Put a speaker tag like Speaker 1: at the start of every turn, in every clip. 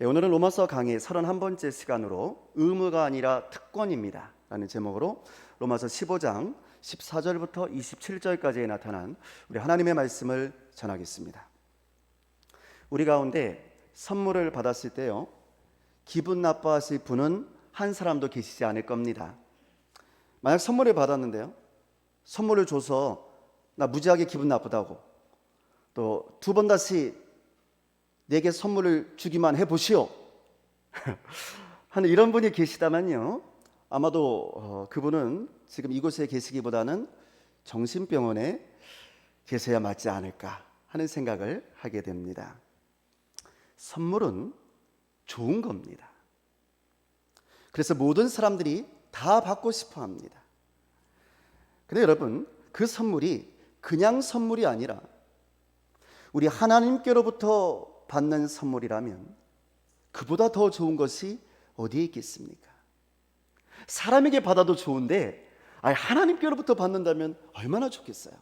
Speaker 1: 예, 오늘은 로마서 강의 31번째 시간으로 의무가 아니라 특권입니다. 라는 제목으로 로마서 15장 14절부터 27절까지에 나타난 우리 하나님의 말씀을 전하겠습니다. 우리 가운데 선물을 받았을 때요. 기분 나빠하실 분은 한 사람도 계시지 않을 겁니다. 만약 선물을 받았는데요. 선물을 줘서 나 무지하게 기분 나쁘다고 또 두 번 다시 내게 선물을 주기만 해 보시오. 하는 이런 분이 계시다면요. 아마도 어, 그분은 지금 이곳에 계시기보다는 정신병원에 계셔야 맞지 않을까 하는 생각을 하게 됩니다. 선물은 좋은 겁니다. 그래서 모든 사람들이 다 받고 싶어 합니다. 근데 여러분, 그 선물이 그냥 선물이 아니라 우리 하나님께로부터 받는 선물이라면 그보다 더 좋은 것이 어디에 있겠습니까? 사람에게 받아도 좋은데 아니 하나님께로부터 받는다면 얼마나 좋겠어요.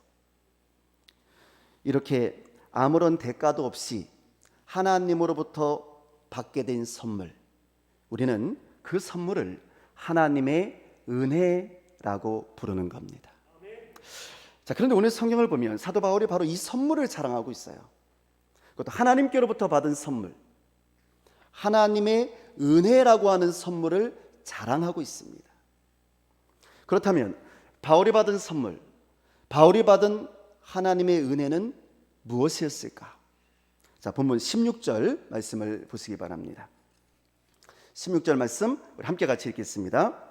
Speaker 1: 이렇게 아무런 대가도 없이 하나님으로부터 받게 된 선물. 우리는 그 선물을 하나님의 은혜라고 부르는 겁니다. 자, 그런데 오늘 성경을 보면 사도 바울이 바로 이 선물을 자랑하고 있어요. 그것도 하나님께로부터 받은 선물. 하나님의 은혜라고 하는 선물을 자랑하고 있습니다. 그렇다면 바울이 받은 선물, 바울이 받은 하나님의 은혜는 무엇이었을까? 자, 본문 16절 말씀을 보시기 바랍니다. 16절 말씀 우리 함께 같이 읽겠습니다.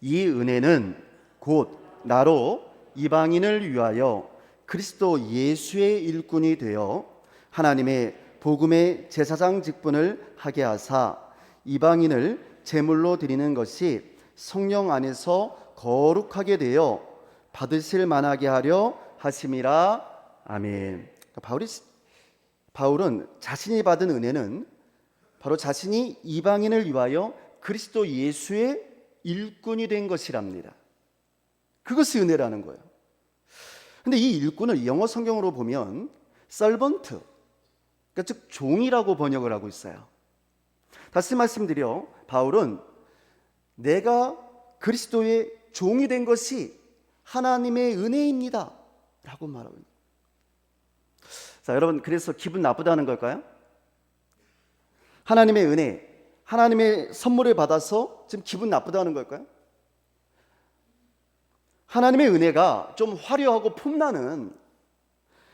Speaker 1: 이 은혜는 곧 나로 이방인을 위하여 그리스도 예수의 일꾼이 되어 하나님의 복음의 제사장 직분을 하게 하사 이방인을 제물로 드리는 것이 성령 안에서 거룩하게 되어 받으실 만하게 하려 하심이라 아멘. 그러니까 바울이 바울은 자신이 받은 은혜는 바로 자신이 이방인을 위하여 그리스도 예수의 일꾼이 된 것이랍니다. 그것이 은혜라는 거예요. 근데 이 일꾼을 영어 성경으로 보면 servant, 그러니까 즉 종이라고 번역을 하고 있어요. 다시 말씀드려 바울은 내가 그리스도의 종이 된 것이 하나님의 은혜입니다. 라고 말하고. 자, 여러분 그래서 기분 나쁘다는 걸까요? 하나님의 은혜, 하나님의 선물을 받아서 지금 기분 나쁘다는 걸까요? 하나님의 은혜가 좀 화려하고 폼나는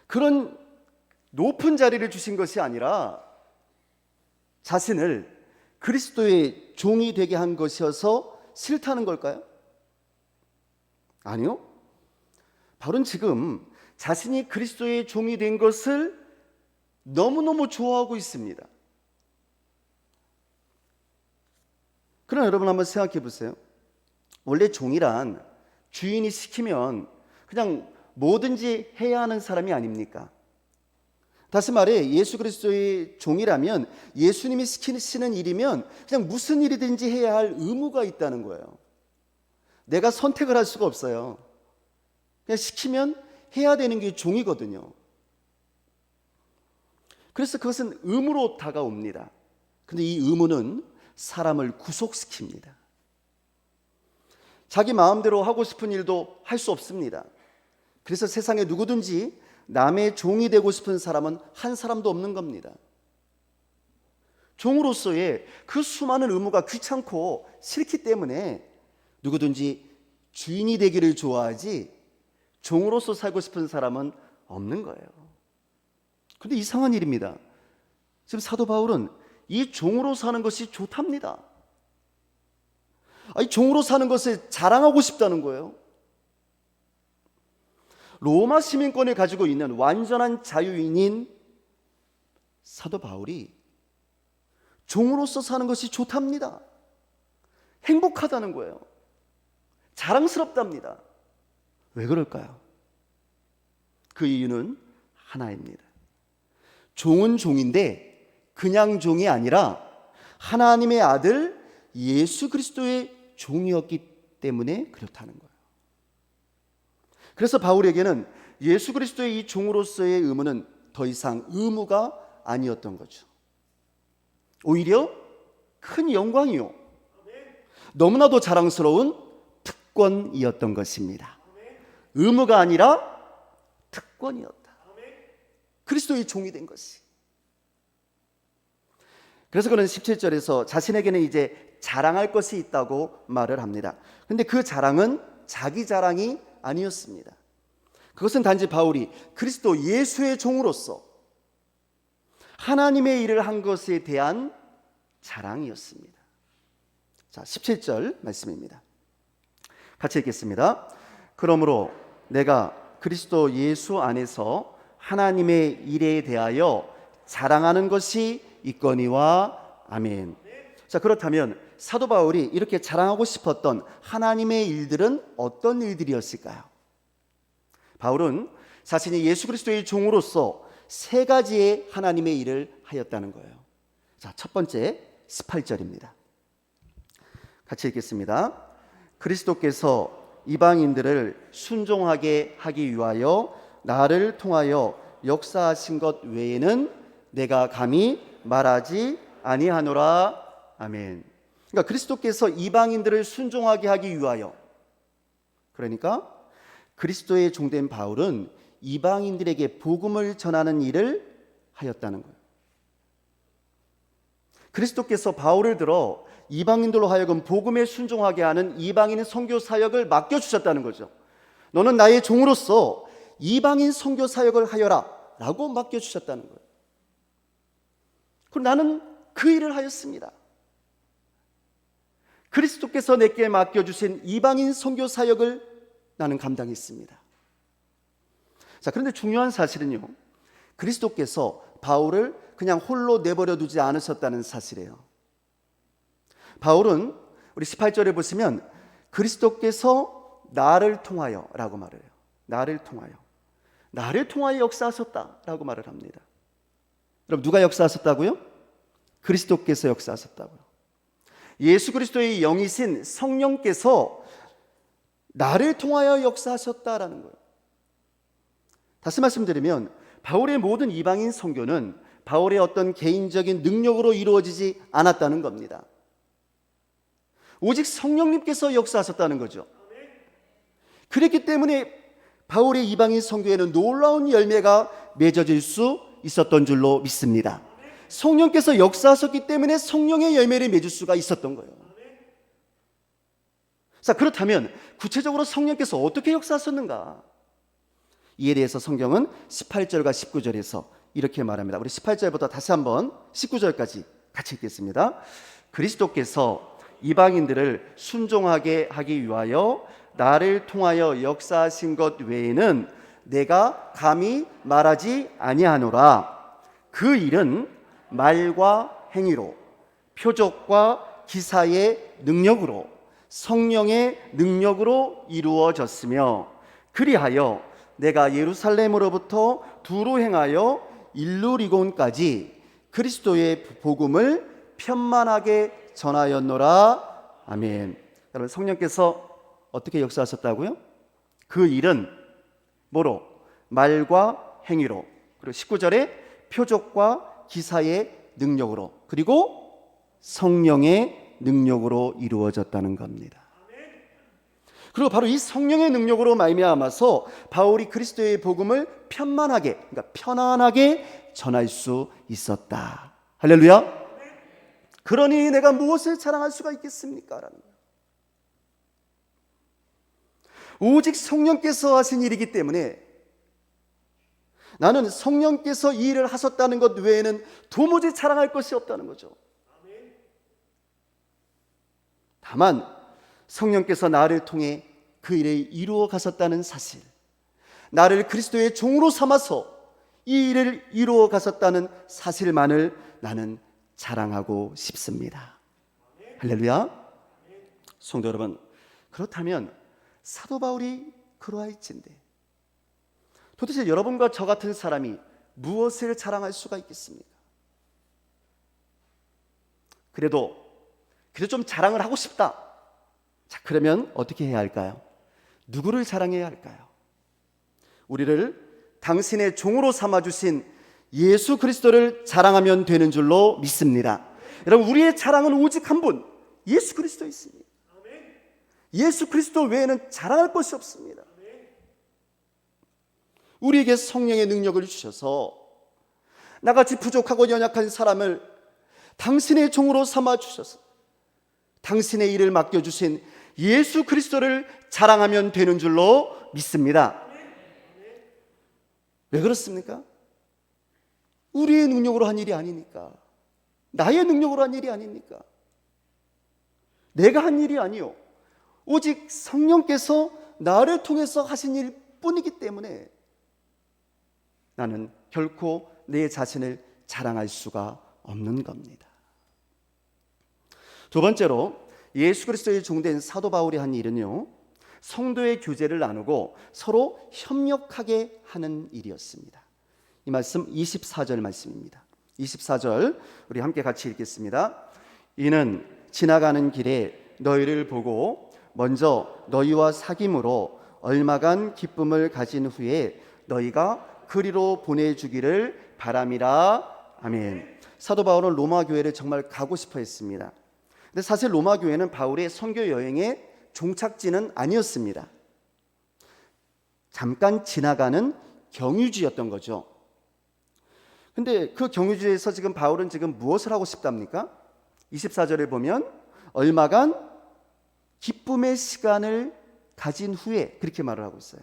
Speaker 1: 그런 높은 자리를 주신 것이 아니라 자신을 그리스도의 종이 되게 한 것이어서 싫다는 걸까요? 아니요. 바울은 지금 자신이 그리스도의 종이 된 것을 너무너무 좋아하고 있습니다. 그러나 여러분 한번 생각해 보세요. 원래 종이란 주인이 시키면 그냥 뭐든지 해야 하는 사람이 아닙니까? 다시 말해 예수 그리스도의 종이라면 예수님이 시키시는 일이면 그냥 무슨 일이든지 해야 할 의무가 있다는 거예요. 내가 선택을 할 수가 없어요. 그냥 시키면 해야 되는 게 종이거든요. 그래서 그것은 의무로 다가옵니다. 근데 이 의무는 사람을 구속시킵니다. 자기 마음대로 하고 싶은 일도 할 수 없습니다. 그래서 세상에 누구든지 남의 종이 되고 싶은 사람은 한 사람도 없는 겁니다. 종으로서의 그 수많은 의무가 귀찮고 싫기 때문에 누구든지 주인이 되기를 좋아하지 종으로서 살고 싶은 사람은 없는 거예요. 근데 이상한 일입니다. 지금 사도 바울은 이 종으로 사는 것이 좋답니다. 아니, 종으로 사는 것을 자랑하고 싶다는 거예요. 로마 시민권을 가지고 있는 완전한 자유인인 사도 바울이 종으로서 사는 것이 좋답니다. 행복하다는 거예요. 자랑스럽답니다. 왜 그럴까요? 그 이유는 하나입니다. 종은 종인데 그냥 종이 아니라 하나님의 아들 예수 그리스도의 종이었기 때문에 그렇다는 거예요. 그래서 바울에게는 예수 그리스도의 이 종으로서의 의무는 더 이상 의무가 아니었던 거죠. 오히려 큰 영광이요. 너무나도 자랑스러운 특권이었던 것입니다. 의무가 아니라 특권이었다. 그리스도의 종이 된 것이. 그래서 그는 17절에서 자신에게는 이제 자랑할 것이 있다고 말을 합니다. 근데 그 자랑은 자기 자랑이 아니었습니다. 그것은 단지 바울이 그리스도 예수의 종으로서 하나님의 일을 한 것에 대한 자랑이었습니다. 자, 17절 말씀입니다. 같이 읽겠습니다. 그러므로 내가 그리스도 예수 안에서 하나님의 일에 대하여 자랑하는 것이 있거니와 아멘. 자, 그렇다면 사도 바울이 이렇게 자랑하고 싶었던 하나님의 일들은 어떤 일들이었을까요? 바울은 자신이 예수 그리스도의 종으로서 세 가지의 하나님의 일을 하였다는 거예요. 자, 첫 번째 18절입니다. 같이 읽겠습니다. 그리스도께서 이방인들을 순종하게 하기 위하여 나를 통하여 역사하신 것 외에는 내가 감히 말하지 아니하노라. 아멘. 그러니까 그리스도께서 이방인들을 순종하게 하기 위하여 그러니까 그리스도의 종된 바울은 이방인들에게 복음을 전하는 일을 하였다는 거예요. 그리스도께서 바울을 들어 이방인들로 하여금 복음에 순종하게 하는 이방인 선교 사역을 맡겨 주셨다는 거죠. 너는 나의 종으로서 이방인 선교 사역을 하여라라고 맡겨 주셨다는 거예요. 그리고 나는 그 일을 하였습니다. 그리스도께서 내게 맡겨 주신 이방인 선교 사역을 나는 감당했습니다. 자, 그런데 중요한 사실은요. 그리스도께서 바울을 그냥 홀로 내버려 두지 않으셨다는 사실이에요. 바울은 우리 18절에 보시면 그리스도께서 나를 통하여 라고 말을 해요. 나를 통하여. 나를 통하여 역사하셨다 라고 말을 합니다. 그럼 누가 역사하셨다고요? 그리스도께서 역사하셨다고요. 예수 그리스도의 영이신 성령께서 나를 통하여 역사하셨다라는 거예요. 다시 말씀드리면 바울의 모든 이방인 선교는 바울의 어떤 개인적인 능력으로 이루어지지 않았다는 겁니다. 오직 성령님께서 역사하셨다는 거죠. 그랬기 때문에 바울의 이방인 선교에는 놀라운 열매가 맺어질 수 있었던 줄로 믿습니다. 성령께서 역사하셨기 때문에 성령의 열매를 맺을 수가 있었던 거예요. 자, 그렇다면 구체적으로 성령께서 어떻게 역사하셨는가? 이에 대해서 성경은 18절과 19절에서 이렇게 말합니다. 우리 18절부터 다시 한번 19절까지 같이 읽겠습니다. 그리스도께서 이방인들을 순종하게 하기 위하여 나를 통하여 역사하신 것 외에는 내가 감히 말하지 아니하노라. 그 일은 말과 행위로 표적과 기사의 능력으로 성령의 능력으로 이루어졌으며 그리하여 내가 예루살렘으로부터 두로 행하여 일루리곤까지 그리스도의 복음을 편만하게 전하였노라. 아멘. 여러분 성령께서 어떻게 역사하셨다고요? 그 일은 뭐로? 말과 행위로. 그리고 19절에 표적과 기사의 능력으로. 그리고 성령의 능력으로 이루어졌다는 겁니다. 그리고 바로 이 성령의 능력으로 말미암아서 바울이 그리스도의 복음을 편만하게, 그러니까 편안하게 전할 수 있었다. 할렐루야. 그러니 내가 무엇을 자랑할 수가 있겠습니까? 라는 오직 성령께서 하신 일이기 때문에 나는 성령께서 이 일을 하셨다는 것 외에는 도무지 자랑할 것이 없다는 거죠. 다만 성령께서 나를 통해 그 일을 이루어 가셨다는 사실, 나를 그리스도의 종으로 삼아서 이 일을 이루어 가셨다는 사실만을 나는 자랑하고 싶습니다. 할렐루야. 성도 여러분, 그렇다면 사도 바울이 그러할진데 도대체 여러분과 저 같은 사람이 무엇을 자랑할 수가 있겠습니까? 그래도 그래도 좀 자랑을 하고 싶다. 자, 그러면 어떻게 해야 할까요? 누구를 자랑해야 할까요? 우리를 당신의 종으로 삼아 주신 예수 그리스도를 자랑하면 되는 줄로 믿습니다. 여러분 우리의 자랑은 오직 한 분, 예수 그리스도 있습니다. 예수 그리스도 외에는 자랑할 것이 없습니다. 우리에게 성령의 능력을 주셔서 나같이 부족하고 연약한 사람을 당신의 종으로 삼아 주셔서 당신의 일을 맡겨 주신 예수 그리스도를 자랑하면 되는 줄로 믿습니다. 왜 그렇습니까? 우리의 능력으로 한 일이 아니니까. 나의 능력으로 한 일이 아닙니까? 내가 한 일이 아니요. 오직 성령께서 나를 통해서 하신 일 뿐이기 때문에 나는 결코 내 자신을 자랑할 수가 없는 겁니다. 두 번째로 예수 그리스도의 종된 사도 바울이 한 일은요. 성도의 교제를 나누고 서로 협력하게 하는 일이었습니다. 이 말씀 24절 말씀입니다. 24절 우리 함께 같이 읽겠습니다. 이는 지나가는 길에 너희를 보고 먼저 너희와 사귐으로 얼마간 기쁨을 가진 후에 너희가 그리로 보내주기를 바람이라 아멘. 사도 바울은 로마 교회를 정말 가고 싶어 했습니다. 근데 사실 로마 교회는 바울의 선교 여행의 종착지는 아니었습니다. 잠깐 지나가는 경유지였던 거죠. 근데 그 경유지에서 지금 바울은 지금 무엇을 하고 싶답니까? 24절에 보면 얼마간 기쁨의 시간을 가진 후에 그렇게 말을 하고 있어요.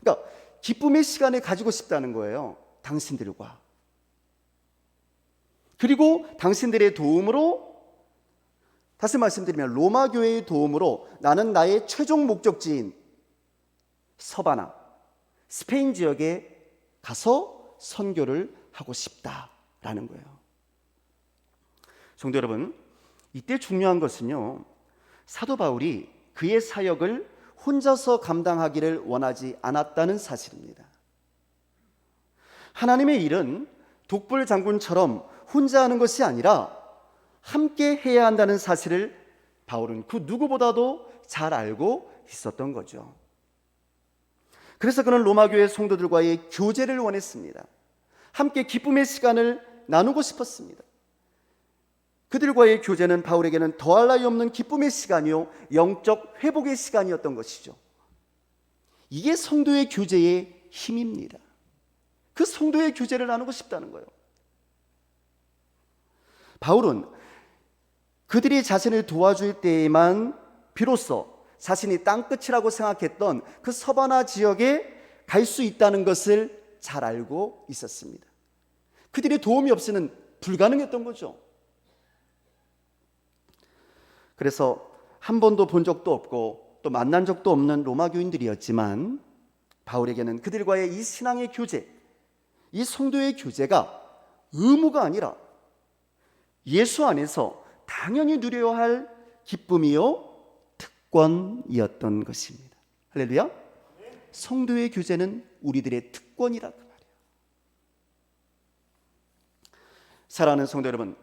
Speaker 1: 그러니까 기쁨의 시간을 가지고 싶다는 거예요. 당신들과. 그리고 당신들의 도움으로 다시 말씀드리면 로마 교회의 도움으로 나는 나의 최종 목적지인 서바나 스페인 지역에 가서 선교를 하고 싶다라는 거예요. 성도 여러분, 이때 중요한 것은요. 사도 바울이 그의 사역을 혼자서 감당하기를 원하지 않았다는 사실입니다. 하나님의 일은 독불 장군처럼 혼자 하는 것이 아니라 함께 해야 한다는 사실을 바울은 그 누구보다도 잘 알고 있었던 거죠. 그래서 그는 로마 교회 성도들과의 교제를 원했습니다. 함께 기쁨의 시간을 나누고 싶었습니다. 그들과의 교제는 바울에게는 더할 나위 없는 기쁨의 시간이요 영적 회복의 시간이었던 것이죠. 이게 성도의 교제의 힘입니다. 그 성도의 교제를 나누고 싶다는 거예요. 바울은 그들이 자신을 도와줄 때에만 비로소 자신이 땅끝이라고 생각했던 그 서바나 지역에 갈 수 있다는 것을 잘 알고 있었습니다. 그들의 도움이 없이는 불가능했던 거죠. 그래서 한 번도 본 적도 없고 또 만난 적도 없는 로마 교인들이었지만 바울에게는 그들과의 이 신앙의 교제, 이 성도의 교제가 의무가 아니라 예수 안에서 당연히 누려야 할 기쁨이요 특권이었던 것입니다. 할렐루야. 성도의 교제는 우리들의 특권이라 그 말이에요. 사랑하는 성도 여러분,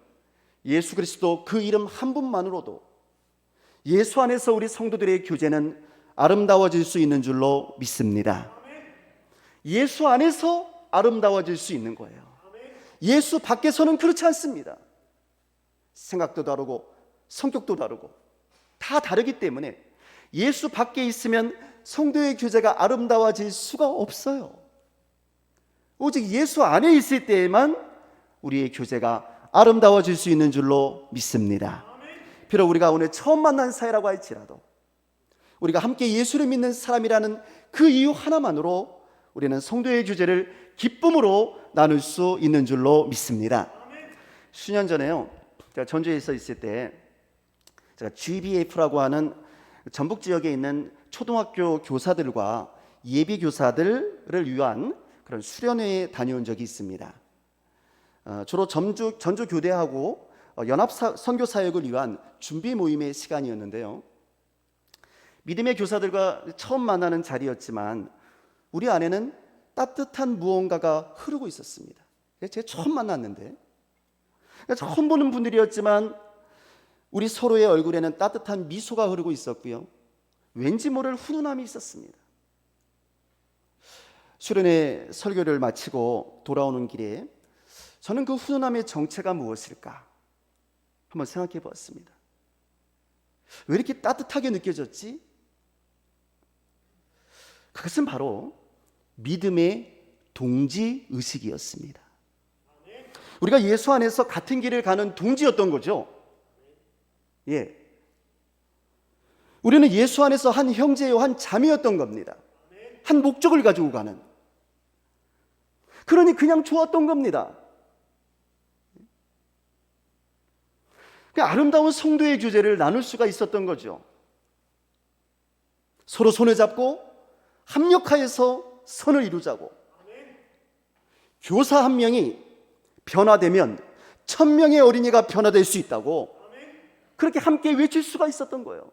Speaker 1: 예수 그리스도 그 이름 한 분만으로도 예수 안에서 우리 성도들의 교제는 아름다워질 수 있는 줄로 믿습니다. 예수 안에서 아름다워질 수 있는 거예요. 예수 밖에서는 그렇지 않습니다. 생각도 다르고 성격도 다르고 다 다르기 때문에 예수 밖에 있으면 성도의 교제가 아름다워질 수가 없어요. 오직 예수 안에 있을 때에만 우리의 교제가 아름다워질 수 있는 줄로 믿습니다. 비록 우리가 오늘 처음 만난 사이라고 할지라도 우리가 함께 예수를 믿는 사람이라는 그 이유 하나만으로 우리는 성도의 교제를 기쁨으로 나눌 수 있는 줄로 믿습니다. 수년 전에요. 제가 전주에 서 있을 때 제가 GBF라고 하는 전북 지역에 있는 초등학교 교사들과 예비 교사들을 위한 그런 수련회에 다녀온 적이 있습니다. 어, 주로 전주 전주 교대하고 어, 연합 선교 사역을 위한 준비 모임의 시간이었는데요. 믿음의 교사들과 처음 만나는 자리였지만 우리 안에는 따뜻한 무언가가 흐르고 있었습니다. 제가 처음 만났는데 처음 보는 분들이었지만 우리 서로의 얼굴에는 따뜻한 미소가 흐르고 있었고요. 왠지 모를 훈훈함이 있었습니다. 수련회 설교를 마치고 돌아오는 길에 저는 그 훈훈함의 정체가 무엇일까 한번 생각해 보았습니다. 왜 이렇게 따뜻하게 느껴졌지? 그것은 바로 믿음의 동지 의식이었습니다. 우리가 예수 안에서 같은 길을 가는 동지였던 거죠. 예. 우리는 예수 안에서 한 형제요, 한 자매였던 겁니다. 한 목적을 가지고 가는. 그러니 그냥 좋았던 겁니다. 그 아름다운 성도의 주제를 나눌 수가 있었던 거죠. 서로 손을 잡고 합력하여서 선을 이루자고. 교사 한 명이 변화되면 천 명의 어린이가 변화될 수 있다고. 그렇게 함께 외칠 수가 있었던 거예요.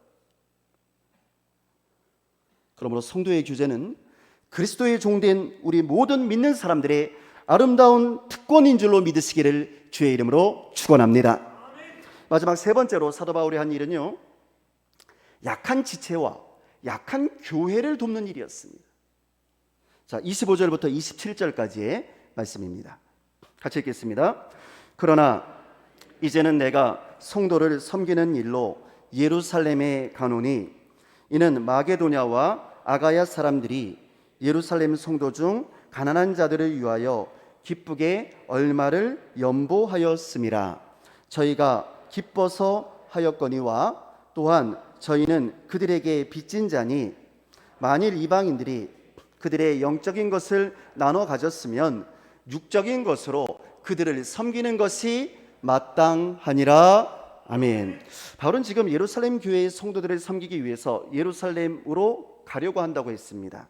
Speaker 1: 그러므로 성도의 규제는 그리스도의 종된 우리 모든 믿는 사람들의 아름다운 특권인 줄로 믿으시기를 주의 이름으로 축원합니다. 마지막 세 번째로 사도 바울이 한 일은요. 약한 지체와 약한 교회를 돕는 일이었습니다. 자, 25절부터 27절까지의 말씀입니다. 같이 읽겠습니다. 그러나 이제는 내가 성도를 섬기는 일로 예루살렘에 가노니 이는 마게도냐와 아가야 사람들이 예루살렘 성도 중 가난한 자들을 위하여 기쁘게 얼마를 연보하였음이라 저희가 기뻐서 하였거니와 또한 저희는 그들에게 빚진 자니 만일 이방인들이 그들의 영적인 것을 나눠 가졌으면 육적인 것으로 그들을 섬기는 것이 마땅하니라. 아멘. 바울은 지금 예루살렘 교회의 성도들을 섬기기 위해서 예루살렘으로 가려고 한다고 했습니다.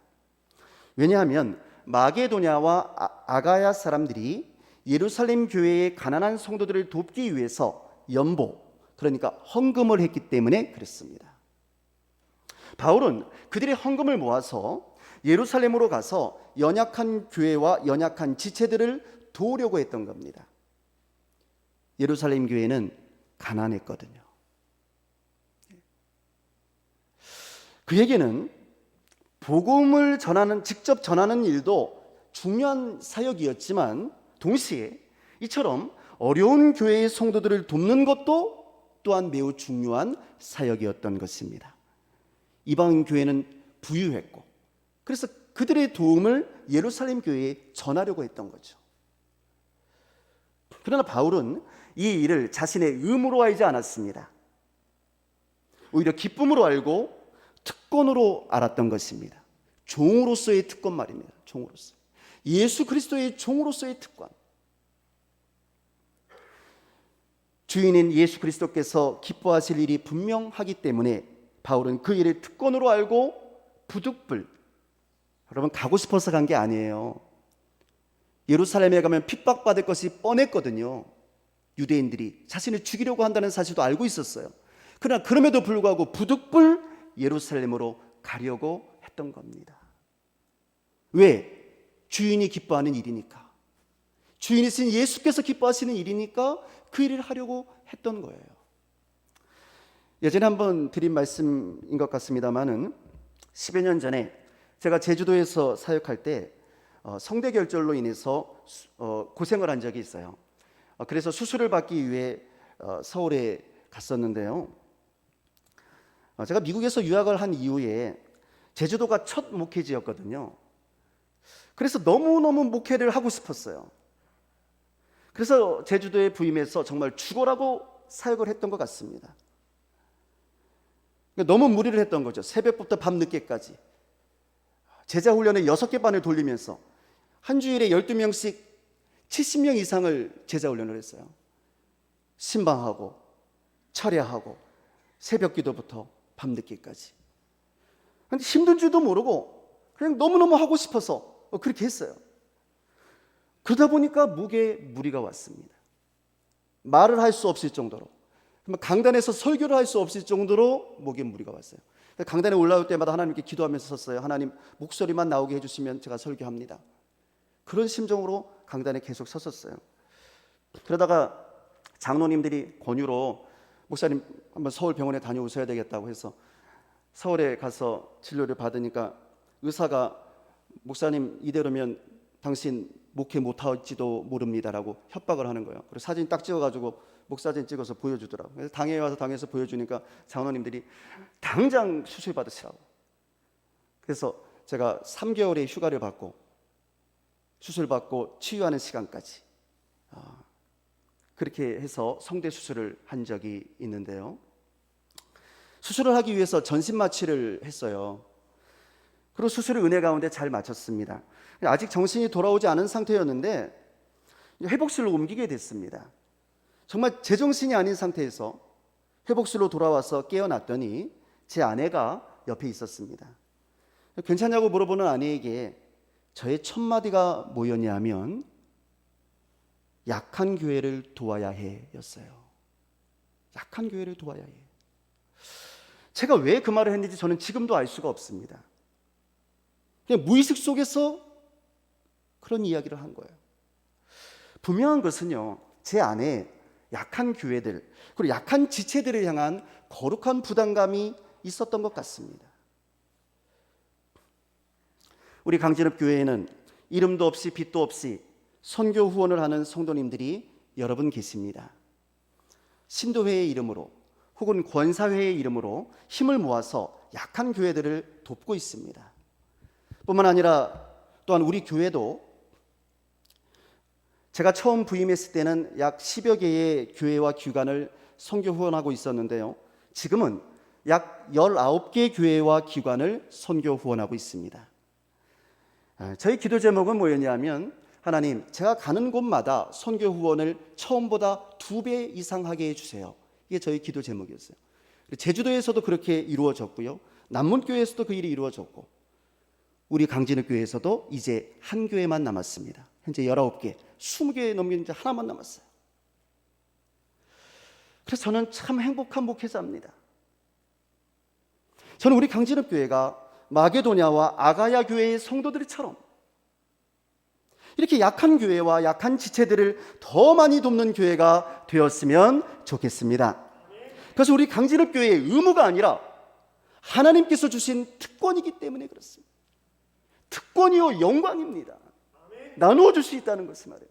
Speaker 1: 왜냐하면 마게도냐와 아- 아가야 사람들이 예루살렘 교회의 가난한 성도들을 돕기 위해서 연보, 그러니까 헌금을 했기 때문에 그랬습니다. 바울은 그들의 헌금을 모아서 예루살렘으로 가서 연약한 교회와 연약한 지체들을 도우려고 했던 겁니다. 예루살렘 교회는 가난했거든요. 그에게는 복음을 전하는 직접 전하는 일도 중요한 사역이었지만 동시에 이처럼 어려운 교회의 성도들을 돕는 것도 또한 매우 중요한 사역이었던 것입니다. 이방 교회는 부유했고 그래서 그들의 도움을 예루살렘 교회에 전하려고 했던 거죠. 그러나 바울은 이 일을 자신의 의무로 알지 않았습니다. 오히려 기쁨으로 알고 특권으로 알았던 것입니다. 종으로서의 특권 말입니다. 종으로서. 예수 그리스도의 종으로서의 특권. 주인인 예수 그리스도께서 기뻐하실 일이 분명하기 때문에 바울은 그 일을 특권으로 알고 부득불 여러분 가고 싶어서 간 게 아니에요. 예루살렘에 가면 핍박받을 것이 뻔했거든요. 유대인들이 자신을 죽이려고 한다는 사실도 알고 있었어요. 그러나 그럼에도 불구하고 부득불 예루살렘으로 가려고 했던 겁니다. 왜? 주인이 기뻐하는 일이니까. 주인이신 예수께서 기뻐하시는 일이니까 그 일을 하려고 했던 거예요. 예전에 한번 드린 말씀인 것 같습니다만은 10여 년 전에 제가 제주도에서 사역할 때 어, 성대 결절로 인해서 수- 어, 고생을 한 적이 있어요. 어, 그래서 수술을 받기 위해 어, 서울에 갔었는데요. 어, 제가 미국에서 유학을 한 이후에 제주도가 첫 목회지였거든요. 그래서 너무너무 목회를 하고 싶었어요. 그래서 제주도에 부임해서 정말 죽어라고 사역을 했던 것 같습니다. 그러니까 너무 무리를 했던 거죠. 새벽부터 밤 늦게까지. 제자 훈련을 여섯 개 반을 돌리면서 한 주일에 12명씩 70명 이상을 제자 훈련을 했어요. 신방하고 철야하고 새벽 기도부터 밤 늦게까지. 근데 힘든 줄도 모르고 그냥 너무너무 하고 싶어서 그렇게 했어요. 그러다 보니까 목에 무리가 왔습니다. 말을 할 수 없을 정도로. 강단에서 설교를 할 수 없을 정도로 목에 무리가 왔어요. 강단에 올라올 때마다 하나님께 기도하면서 섰어요. 하나님 목소리만 나오게 해주시면 제가 설교합니다. 그런 심정으로 강단에 계속 섰었어요. 그러다가 장로님들이 권유로 목사님 한번 서울 병원에 다녀오셔야 되겠다고 해서 서울에 가서 진료를 받으니까 의사가 목사님 이대로면 당신 목회 못할지도 모릅니다라고 협박을 하는 거예요. 그리고 사진 딱 찍어가지고 목사진 찍어서 보여주더라고. 그래서 당에 와서 당에서 보여주니까 장로님들이 당장 수술 받으시라고. 그래서 제가 3개월의 휴가를 받고 수술 받고 치유하는 시간까지 어, 그렇게 해서 성대 수술을 한 적이 있는데요. 수술을 하기 위해서 전신 마취를 했어요. 그리고 수술을 은혜 가운데 잘 마쳤습니다. 아직 정신이 돌아오지 않은 상태였는데 회복실로 옮기게 됐습니다. 정말 제정신이 아닌 상태에서 회복실로 돌아와서 깨어났더니 제 아내가 옆에 있었습니다. 괜찮냐고 물어보는 아내에게 저의 첫 마디가 뭐였냐면 약한 교회를 도와야 해 였어요. 약한 교회를 도와야 해. 제가 왜 그 말을 했는지 저는 지금도 알 수가 없습니다. 그냥 무의식 속에서 그런 이야기를 한 거예요. 분명한 것은요, 제 안에 약한 교회들, 그리고 약한 지체들을 향한 거룩한 부담감이 있었던 것 같습니다. 우리 강진읍 교회에는 이름도 없이 빛도 없이 선교 후원을 하는 성도님들이 여러 분 계십니다. 신도회의 이름으로 혹은 권사회의 이름으로 힘을 모아서 약한 교회들을 돕고 있습니다. 뿐만 아니라 또한 우리 교회도 제가 처음 부임했을 때는 약 10여 개의 교회와 기관을 선교 후원하고 있었는데요. 지금은 약 19개 교회와 기관을 선교 후원하고 있습니다. 아, 저희 기도 제목은 뭐였냐면 하나님, 제가 가는 곳마다 선교 후원을 처음보다 두 배 이상 하게 해 주세요. 이게 저희 기도 제목이었어요. 제주도에서도 그렇게 이루어졌고요. 남문교회에서도 그 일이 이루어졌고, 우리 강진읍 교회에서도 이제 한 교회만 남았습니다. 현재 19개, 20개 넘긴 이제 하나만 남았어요. 그래서 저는 참 행복한 목회자입니다. 저는 우리 강진읍 교회가 마게도냐와 아가야 교회의 성도들처럼 이렇게 약한 교회와 약한 지체들을 더 많이 돕는 교회가 되었으면 좋겠습니다. 그래서 우리 강진읍 교회의 의무가 아니라 하나님께서 주신 특권이기 때문에 그렇습니다. 특권이요 영광입니다. 나누어 줄 수 있다는 것을 말해요.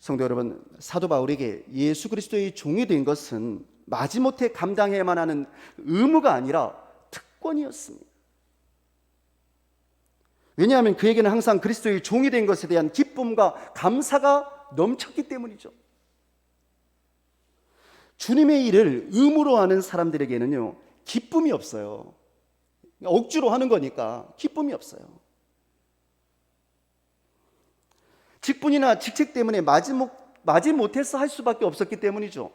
Speaker 1: 성도 여러분, 사도 바울에게 예수 그리스도의 종이 된 것은 마지못해 감당해야만 하는 의무가 아니라 특권이었습니다. 왜냐하면 그에게는 항상 그리스도의 종이 된 것에 대한 기쁨과 감사가 넘쳤기 때문이죠. 주님의 일을 의무로 하는 사람들에게는요, 기쁨이 없어요. 억지로 하는 거니까 기쁨이 없어요. 직분이나 직책 때문에 마지못, 마지못해서 할 수밖에 없었기 때문이죠.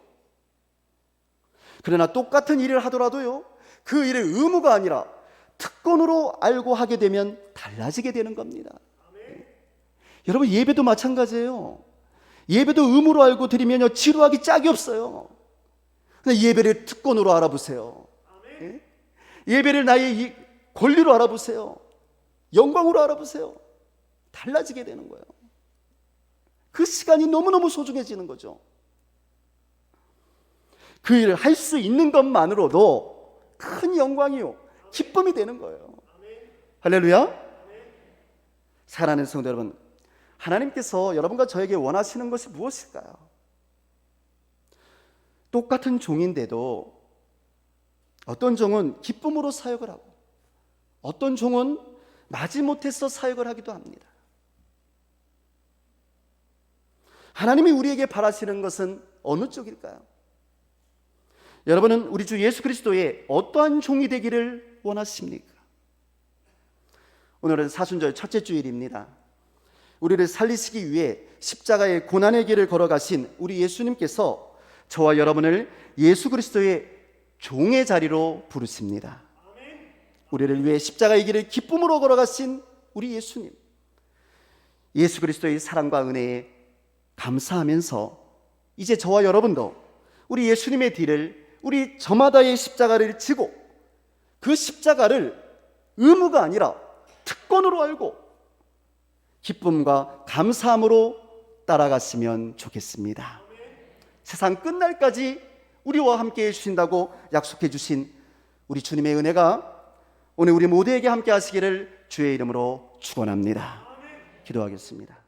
Speaker 1: 그러나 똑같은 일을 하더라도요, 그 일을 의무가 아니라 특권으로 알고 하게 되면 달라지게 되는 겁니다. 네. 여러분, 예배도 마찬가지예요. 예배도 의무로 알고 드리면요, 지루하기 짝이 없어요. 예배를 특권으로 알아보세요. 네. 예배를 나의 권리로 알아보세요. 영광으로 알아보세요. 달라지게 되는 거예요. 그 시간이 너무너무 소중해지는 거죠. 그 일을 할 수 있는 것만으로도 큰 영광이요. 기쁨이 되는 거예요. 할렐루야. 사랑하는 성도 여러분, 하나님께서 여러분과 저에게 원하시는 것이 무엇일까요? 똑같은 종인데도 어떤 종은 기쁨으로 사역을 하고 어떤 종은 마지못해서 사역을 하기도 합니다. 하나님이 우리에게 바라시는 것은 어느 쪽일까요? 여러분은 우리 주 예수 그리스도의 어떠한 종이 되기를 원하십니까? 오늘은 사순절 첫째 주일입니다. 우리를 살리시기 위해 십자가의 고난의 길을 걸어가신 우리 예수님께서 저와 여러분을 예수 그리스도의 종의 자리로 부르십니다. 우리를 위해 십자가의 길을 기쁨으로 걸어가신 우리 예수님. 예수 그리스도의 사랑과 은혜에 감사하면서 이제 저와 여러분도 우리 예수님의 뒤를 우리 저마다의 십자가를 지고 그 십자가를 의무가 아니라 특권으로 알고 기쁨과 감사함으로 따라갔으면 좋겠습니다. 세상 끝날까지 우리와 함께 해주신다고 약속해 주신 우리 주님의 은혜가 오늘 우리 모두에게 함께 하시기를 주의 이름으로 축원합니다. 기도하겠습니다.